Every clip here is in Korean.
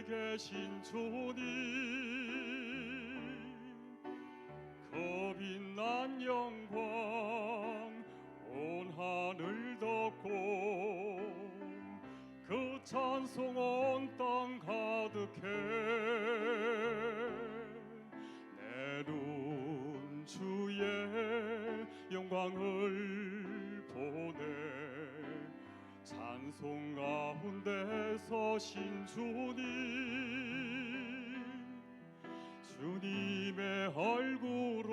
가운데 계신 주님 그 빛난 영광 온 하늘 덮고 그 찬송 온 땅 가득해 찬송 가운데 서신 주님 주님의 얼굴은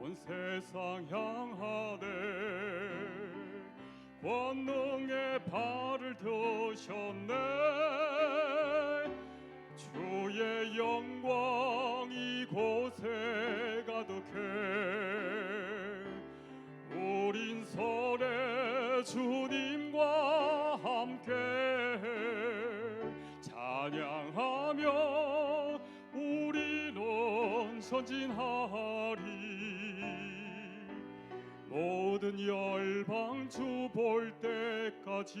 온 세상 향하네 권능의 발을 드셨네. 주의 영 주님과 함께 찬양하며 우리는 선진하리. 모든 열방 주 볼 때까지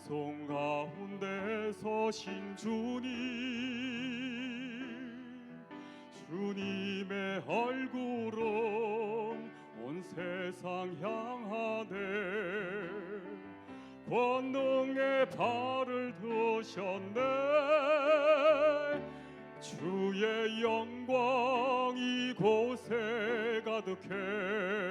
찬송 가운데 서신 주님 주님의 얼굴은 온 세상 향하네 권능의 발을 드셨네. 주의 영광 이곳에 가득해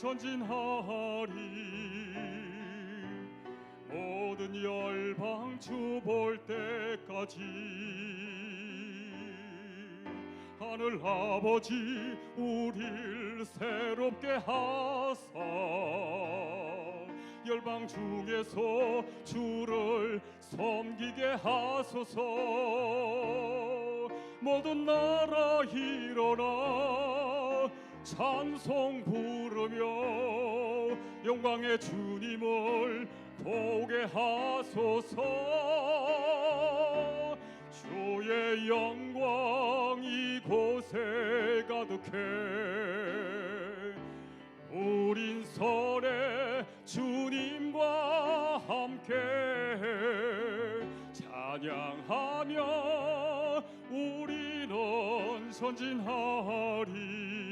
전진하리. 모든 열방 주 볼 때까지 하늘 아버지 우릴 새롭게 하사 열방 중에서 주를 섬기게 하소서. 모든 나라 일어나 찬송 부르며 영광의 주님을 보게 하소서. 주의 영광 이곳에 가득해. 우린 설에 주님과 함께 찬양하며 우리는 선진하리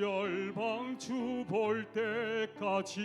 열방 주 볼 때까지